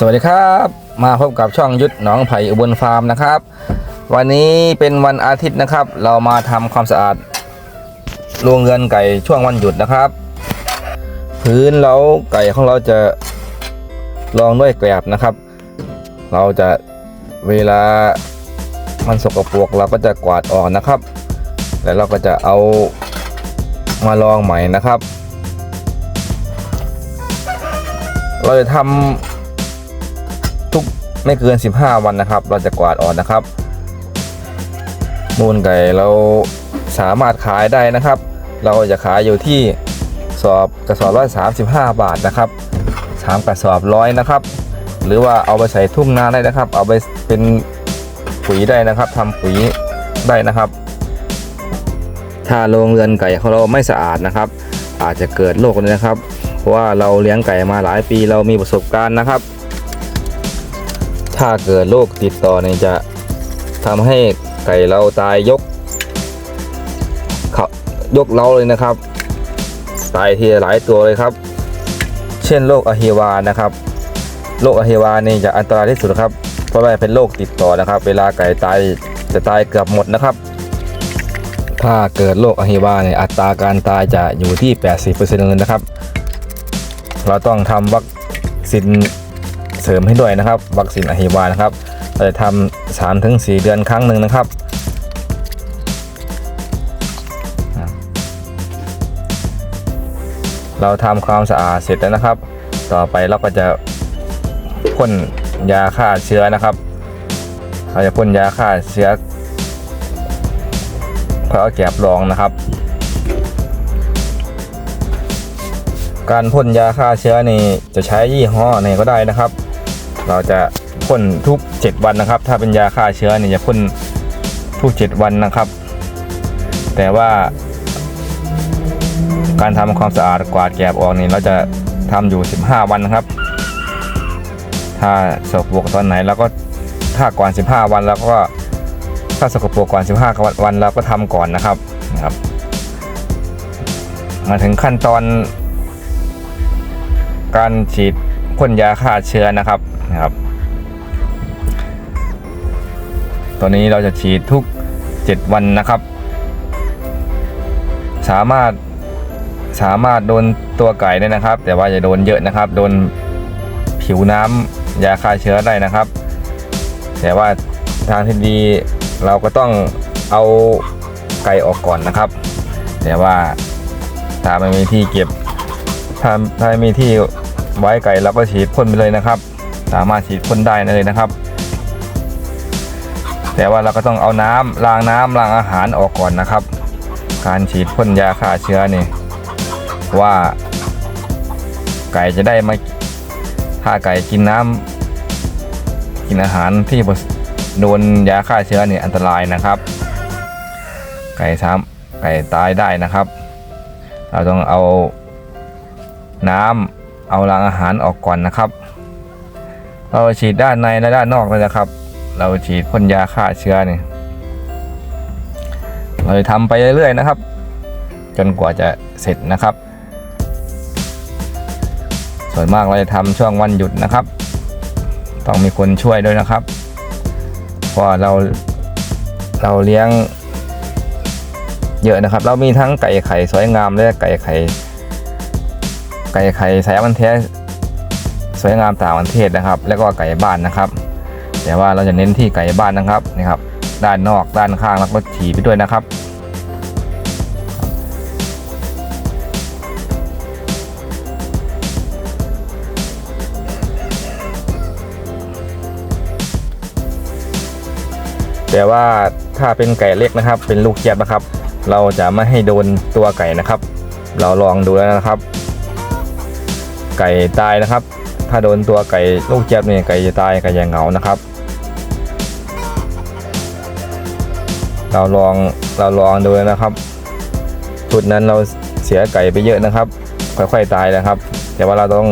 สวัสดีครับ มาพบกับช่องยุทธหนองไผ่อุบลฟาร์มนะครับ วันนี้เป็นวันอาทิตย์นะครับ เรามาทำความสะอาดโรงเรือนไก่ช่วงวันหยุดนะครับ พื้นเราไก่ของเราจะรองด้วยแกลบนะครับ เราจะเวลามันสกปรกเราก็จะกวาดออกนะครับ แล้วเราก็จะเอามาลองใหม่นะครับ เราจะทำ ไม่เกิน 15 วันนะครับ เราจะกวาดออกนะครับ มูลไก่เราสามารถขายได้นะครับ เราจะขายอยู่ที่สอบกระสอบละ35บาทนะครับสามกระสอบร้อยนะครับ หรือว่าเอาไปใส่ทุ่งนาได้นะครับ เอาไปเป็นปุ๋ยได้นะครับทำปุ๋ยได้นะครับ ถ้าโรงเรือนไก่ของเราไม่สะอาดนะครับ อาจจะเกิดโรคเลยนะครับ เพราะว่าเราเลี้ยงไก่มาหลายปีเรามีประสบการณ์นะครับ ถ้าเกิดโรคติดต่อเนี่ยจะทำให้ไก่เราตายยกเขายกเล้าเลยนะครับ ตายทีหลายตัวเลยครับ เช่นโรคอะฮิวานะครับโรคอะฮิวานี่จะอันตรายที่สุดครับ เพราะว่าเป็นโรคติดต่อนะครับ เวลาไก่ตายจะตายเกือบหมดนะครับ ถ้าเกิดโรคอะฮิวาเนี่ยอัตราการตายจะอยู่ที่ 80%เลยนะครับ เราต้องทำวัคซีน เสริมให้ด้วยนะครับ วัคซีนอะฮิวานะครับเราจะทำสามถึงสี่เดือนครั้งหนึ่งนะครับเราทำความสะอาดเสร็จแล้วนะครับ ต่อไปเราก็จะพ่นยาฆ่าเชื้อนะครับ เราจะพ่นยาฆ่าเชื้อเพื่อเอาแกบรองนะครับ การพ่นยาฆ่าเชื้อนี่จะใช้ยี่ห้อไหนก็ได้นะครับ เราจะพ่นทุก 7 วันนะครับ ถ้าเป็นยาฆ่าเชื้อเนี่ยจะพ่นทุก 7 วันนะครับ แต่ว่าการทำความสะอาดกวาดแกบออกนี่เราจะทำอยู่ 15 วันนะครับ ถ้าสกปรกตอนไหนเราก็ถ้าก่อน 15 วันเราก็ถ้าสกปรกก่อน 15 วันเราก็ทำก่อนนะครับนะครับ มาถึงขั้นตอน การฉีดพ่นยาฆ่าเชื้อนะครับ นะครับ ตัวนี้เราจะฉีดทุก 7 วันนะครับ สามารถสามารถโดนตัวไก่ได้นะครับ แต่ว่าอย่าโดนเยอะนะครับ โดนผิวน้ำยาฆ่าเชื้อได้นะครับ แต่ว่าทางที่ดีเราก็ต้องเอาไก่ออกก่อนนะครับ แต่ว่าถ้าไม่มีที่เก็บถ้าถ้าไม่มีที่ไว้ไก่เราก็ฉีดพ่นไปเลยนะครับ สามารถฉีดพ่นได้เลยนะครับ แต่ว่าเราก็ต้องเอาน้ำล้างน้ำล้างอาหารออกก่อนนะครับ การฉีดพ่นยาฆ่าเชื้อนี่ว่า ไก่จะได้ไม่ถ้าไก่กินน้ำกินอาหารที่โดนยาฆ่าเชื้อนี่อันตรายนะครับ ไก่ซ้ำไก่ตายได้นะครับ เราต้องเอาน้ำเอารางอาหารออกก่อนนะครับ เราฉีดด้านในและด้านนอกเลยนะครับ เราฉีดพ่นยาฆ่าเชื้อนี่เราจะทำไปเรื่อยๆนะครับ จนกว่าจะเสร็จนะครับ ส่วนมากเราจะทำช่วงวันหยุดนะครับ ต้องมีคนช่วยด้วยนะครับเพราะเราเราเลี้ยงเยอะนะครับ เรามีทั้งไก่ไข่สวยงามและไก่ไข่ไก่ไข่สายพันธุ์แท้ สวยงามต่างประเทศนะครับ แล้วก็ไก่บ้านนะครับ แต่ว่าเราจะเน้นที่ไก่บ้านนะครับนี่ครับ ด้านนอกด้านข้างแล้วก็ฉีไปด้วยนะครับแต่ว่าถ้าเป็นไก่เล็กนะครับ เป็นลูกเจี๊ยบนะครับ เราจะไม่ให้โดนตัวไก่นะครับ เราลองดูแล้วนะครับ ไก่ตายนะครับ ถ้าโดนตัวไก่ลูกเจี๊ยบเนี่ยไก่จะตายไก่จะเหงานะครับ เราลองเราลองดูแล้วนะครับจุดนั้นเราเสียไก่ไปเยอะนะครับ ค่อยๆตายนะครับ แต่ว่าเราต้อง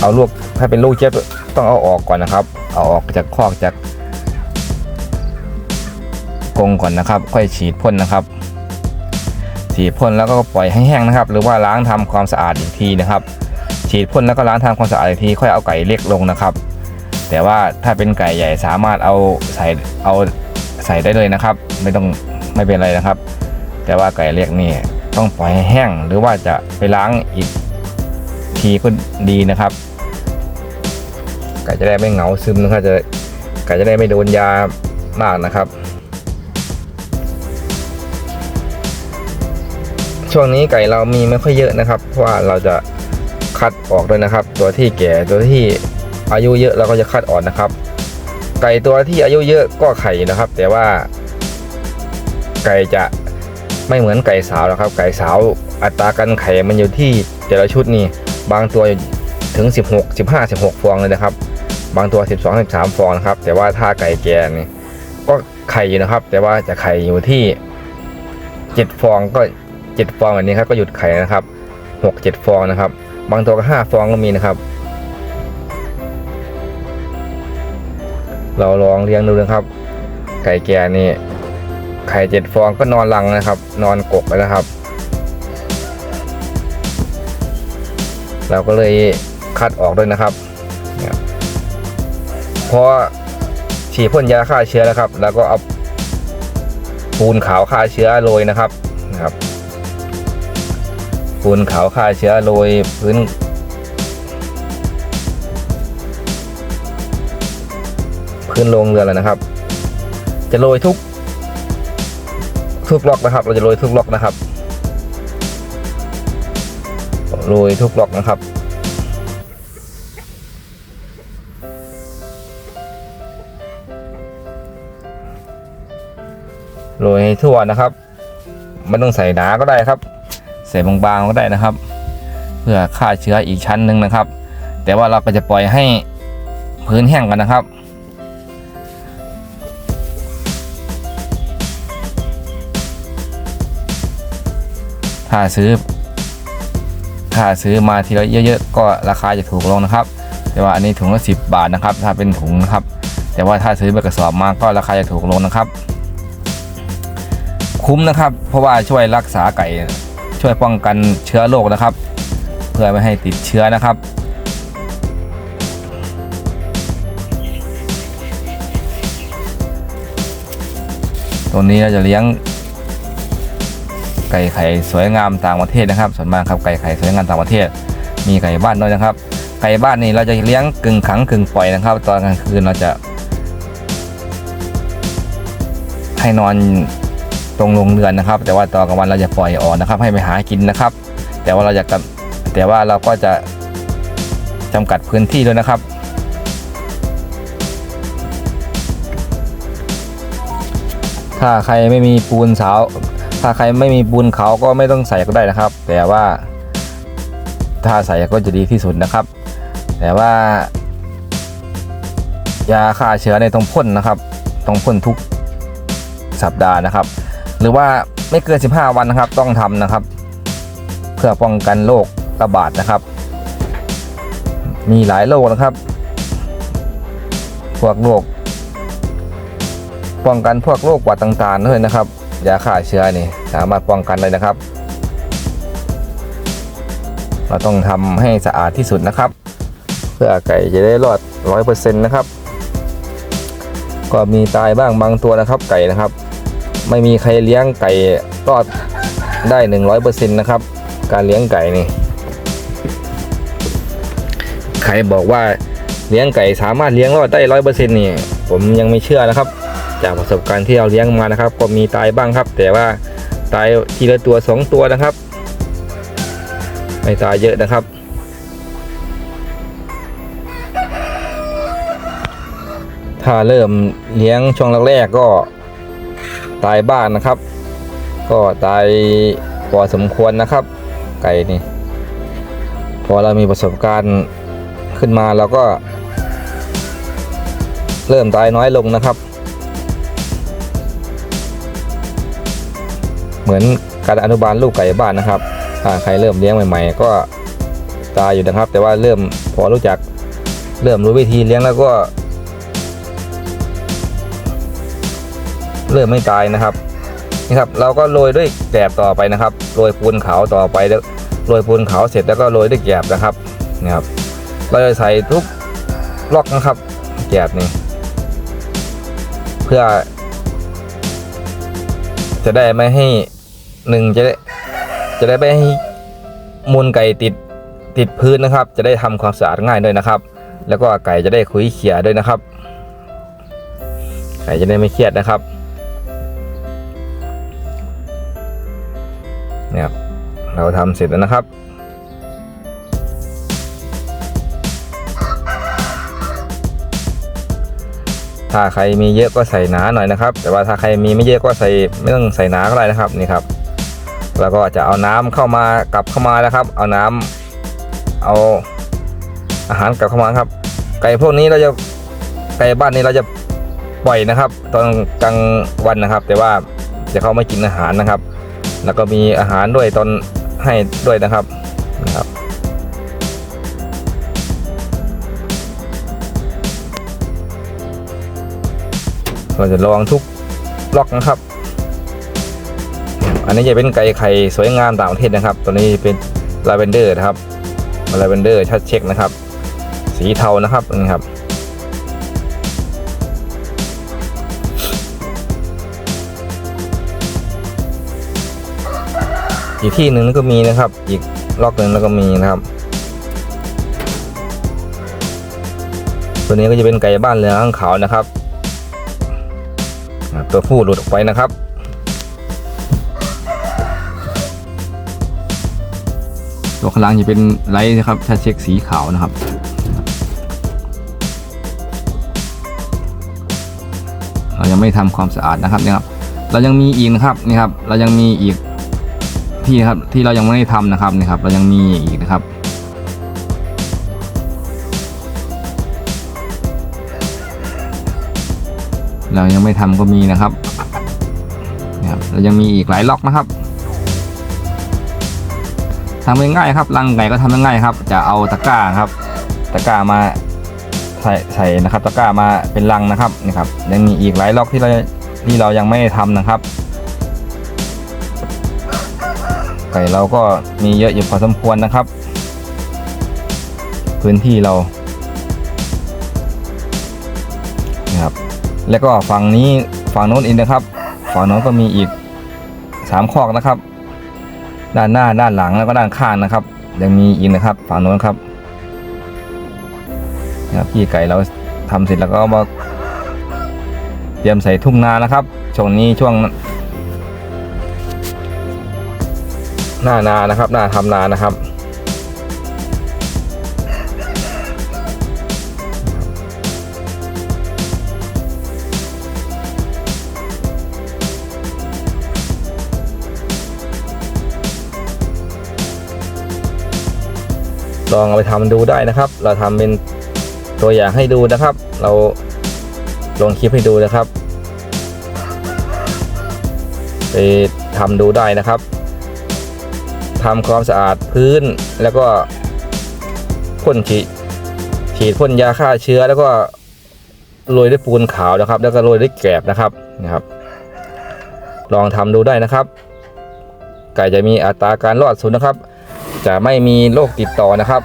เอาลูกถ้าเป็นลูกเจี๊ยบต้องเอาออกก่อนนะครับ เอาออกจากคอกจากกรงก่อนนะครับ ค่อยฉีดพ่นนะครับฉีดพ่นแล้วก็ปล่อยให้แห้งนะครับ หรือว่าล้างทำความสะอาดอีกทีนะครับ ฉีดพ่นแล้วก็ล้างทำความสะอาดทีค่อยเอาไก่เล็กลงนะครับ แต่ว่าถ้าเป็นไก่ใหญ่สามารถเอาใส่เอาใส่ได้เลยนะครับ ไม่ต้องไม่เป็นไรนะครับ แต่ว่าไก่เล็กนี่ต้องปล่อยให้แห้งหรือว่าจะไปล้างอีกทีก็ดีนะครับ ไก่จะได้ไม่เหงาซึมนะครับจะไก่จะได้ไม่โดนยามากนะครับ ช่วงนี้ไก่เรามีไม่ค่อยเยอะนะครับ เพราะว่าเราจะ คัดออกด้วยนะครับ ตัวที่แก่ตัวที่อายุเยอะเราก็จะคัดออกนะครับ ไก่ตัวที่อายุเยอะก็ไข่นะครับ แต่ว่า ไก่จะไม่เหมือนไก่สาวนะครับ ไก่สาวอัตราการไข่มันอยู่ที่แต่ละชุดนี่บางตัวถึง 16 15 16 ฟองเลยนะครับ บางตัว 12 13 ฟองนะครับ แต่ว่าถ้าไก่แก่นี่ก็ไข่อยู่นะครับ แต่ว่าจะไข่อยู่ที่ 7 ฟองก็ 7 ฟองแบบนี้ครับก็หยุดไข่นะครับ 6 7 ฟองนะครับ บางตัวก็5ฟองก็มีนะครับ เราลองเลี้ยงดูนะครับ ไก่แก่นี่ไข่เจ็ดฟองก็นอนรังนะครับ นอนกกแล้วนะครับ เราก็เลยคัดออกด้วยนะครับพอฉีดพ่นยาฆ่าเชื้อแล้วครับ แล้วก็เอาปูนขาวฆ่าเชื้อโรยนะครับนะครับ ปูนขาวฆ่าเชื้อโรยพื้น พื้นโรงเรือนแล้วนะครับ จะโรยทุก ทุกล็อกนะครับ เราจะโรยทุกล็อกนะครับโรยทุกล็อกนะครับโรยให้ทั่วนะครับไม่ต้องใส่หนาก็ได้ครับ ส่บางๆก็ได้นะครับ เพื่อฆ่าเชื้ออีกชั้นหนึ่งนะครับ แต่ว่าเราก็จะปล่อยให้พื้นแห้งกันนะครับถ้าซื้อถ้าซื้อมาทีละเยอะๆก็ราคาจะถูกลงนะครับ แต่ว่าอันนี้ถุงละสิบาทนะครับ ถ้าเป็นถุงนะครับ แต่ว่าถ้าซื้อเป็นกระสอบมาก็ราคาจะถูกลงนะครับ คุ้มนะครับ เพราะว่าช่วยรักษาไก่ ช่วยป้องกันเชื้อโรคนะครับ เพื่อไม่ให้ติดเชื้อนะครับ ตัวนี้เราจะเลี้ยง ไก่ไข่สวยงามต่างประเทศนะครับ ส่วนมากครับไก่ไข่สวยงามต่างประเทศ มีไก่บ้านด้วยนะครับ ไก่บ้านนี่เราจะเลี้ยงกึ่งขังกึ่งปล่อยนะครับ ตอนกลางคืนเราจะให้นอน ตรงโรงเรือนนะครับ แต่ว่าตอนกลางวันเราจะปล่อยออกนะครับ ให้ไปหากินนะครับ แต่ว่าเราจะแต่ว่าเราก็จะจำกัดพื้นที่ด้วยนะครับ ถ้าใครไม่มีปูนเสาถ้าใครไม่มีปูนเขาก็ไม่ต้องใส่ก็ได้นะครับ แต่ว่า ถ้าใส่ก็จะดีที่สุดนะครับ แต่ว่ายาฆ่าเชื้อในต้องพ่นนะครับต้องพ่นทุกสัปดาห์นะครับ หรือว่าไม่เกิน 15 วันนะครับ ต้องทำนะครับ เพื่อป้องกันโรคระบาดนะครับ มีหลายโรคนะครับ พวกโรคป้องกันพวกโรคหวัดต่างๆด้วยนะครับยาฆ่าเชื้อนี่สามารถป้องกันได้นะครับ เราต้องทำให้สะอาดที่สุดนะครับ เพื่อไก่จะได้รอดร้อยเปอร์เซ็นต์นะครับ ก็มีตายบ้างบางตัวนะครับไก่นะครับ ไม่มีใครเลี้ยงไก่รอดได้หนึ่งร้อยเปอร์เซ็นต์นะครับ การเลี้ยงไก่นี่ใครบอกว่าเลี้ยงไก่สามารถเลี้ยงรอดได้ร้อยเปอร์เซ็นต์นี่ผมยังไม่เชื่อนะครับ จากประสบการณ์ที่เราเลี้ยงมานะครับ ก็มีตายบ้างครับ แต่ว่าตายทีละตัวสองตัวนะครับ ไม่ตายเยอะนะครับถ้าเริ่มเลี้ยงช่วงแรกๆก็ ตายบ้านนะครับ ก็ตายพอสมควรนะครับ ไก่นี่พอเรามีประสบการณ์ขึ้นมาเราก็ เริ่มตายน้อยลงนะครับ เหมือนการอนุบาลลูกไก่บ้านนะครับถ้าใครเริ่มเลี้ยงใหม่ ๆ ก็ตายอยู่นะครับ แต่ว่าเริ่มพอรู้จักเริ่มรู้วิธีเลี้ยงแล้วก็ เริ่มไม่ตายนะครับนี่ครับเราก็โรยด้วยแกลบต่อไปนะครับโรยปูนขาวต่อไปแล้วโรยปูนขาวเสร็จแล้วก็โรยด้วยแกลบนะครับนะครับเราจะใส่ทุกล็อกนะครับแกบนี่เพื่อ จะได้ไม่ให้หนึ่งจะได้จะได้ไม่ให้มูลไก่ติดติดพื้นนะครับ จะได้ทำความสะอาดง่ายด้วยนะครับ แล้วก็ไก่จะได้คุยเขี่ยด้วยนะครับ ไก่จะได้ไม่เครียดนะครับ เนี่ยครับเราทำเสร็จแล้วนะครับ ถ้าใครมีเยอะก็ใส่หนาหน่อยนะครับ แต่ว่าถ้าใครมีไม่เยอะก็ใส่ไม่ต้องใส่หนาก็ได้นะครับนี่ครับ แล้วก็จะเอาน้ำเข้ามากลับเข้ามาแล้วครับ เอาน้ำเอาอาหารกลับเข้ามาครับ ไก่พวกนี้เราจะไก่บ้านนี้เราจะปล่อยนะครับ ตอนกลางวันนะครับ แต่ว่าจะเขาไม่กินอาหารนะครับ แล้วก็มีอาหารด้วยตอนให้ด้วยนะครับนะครับ เราจะลองทุกล็อกนะครับ อันนี้จะเป็นไก่ไข่สวยงามต่างประเทศนะครับ ตัวนี้เป็นลาเวนเดอร์นะครับลาเวนเดอร์ชัดเช็คนะครับ สีเทานะครับนี่ครับ อีกที่หนึ่งก็มีนะครับ อีกล็อกหนึ่งแล้วก็มีนะครับ ตัวนี้ก็จะเป็นไก่บ้านเหลืองขาวนะครับ ตัวผู้หลุดออกไปนะครับตัวข้างล่างจะเป็นไลท์นะครับถ้าเช็คสีขาวนะครับเรายังไม่ทำความสะอาดนะครับเนี่ยครับ เรายังมีอีกนะครับนี่ครับ เรายังมีอีก ที่ครับที่เรายังไม่ได้ทำนะครับนี่ครับ เรายังมีอีกนะครับ เรายังไม่ทำก็มีนะครับนะครับ เรายังมีอีกหลายล็อกนะครับทำง่ายๆครับรังไก่ก็ทำง่ายๆครับ จะเอาตะกร้าครับ ตะกร้ามาใส่ใส่นะครับ ตะกร้ามาเป็นรังนะครับนี่ครับ ยังมีอีกหลายล็อกที่เราที่เรายังไม่ได้ทำนะครับ ไก่เราก็มีเยอะอยู่พอสมควรนะครับ พื้นที่เรานะครับ แล้วก็ฝั่งนี้ฝั่งโน้นอีกนะครับ ฝั่งโน้นก็มีอีกสามคอกนะครับ ด้านหน้าด้านหลังแล้วก็ด้านข้างนะครับ ยังมีอีกนะครับฝั่งโน้นครับนะครับพี่ไก่เราทำเสร็จแล้วก็มาเตรียมใส่ทุ่งนานะครับช่วงนี้ช่วง หน้านานะครับ หน้าทำนานะครับลองเอาไปทำดูได้นะครับ เราทำเป็นตัวอย่างให้ดูนะครับ เราลงคลิปให้ดูนะครับ ไปทำดูได้นะครับ ทำความสะอาดพื้น แล้วก็พ่นฉีดฉีดพ่นยาฆ่าเชื้อ แล้วก็โรยด้วยปูนขาวนะครับ แล้วก็โรยด้วยแกลบนะครับนะครับ ลองทำดูได้นะครับไก่จะมีอัตราการรอดสูงนะครับ จะไม่มีโรคติดต่อนะครับ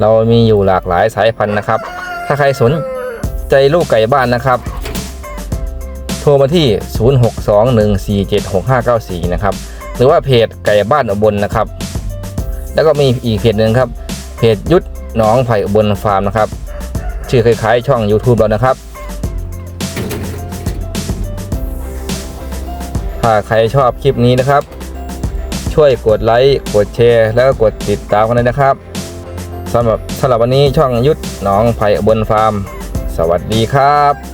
เรามีอยู่หลากหลายสายพันธุ์นะครับ ถ้าใครสนใจลูกไก่บ้านนะครับ โทรมาที่ 0621476594 นะครับ หรือว่าเพจไก่บ้านอุบลนะครับ แล้วก็มีอีกเพจหนึ่งครับ เพจยุทธหนองไผ่อุบลฟาร์มนะครับ ชื่อคล้ายๆช่อง YouTube เรานะครับ ถ้าใครชอบคลิปนี้นะครับ ช่วยกดไลค์ กดแชร์ แล้วก็กดติดตามกันเลยนะครับสำหรับสำหรับวันนี้ช่องยุทธหนองไผ่อุบลฟาร์ม สวัสดีครับ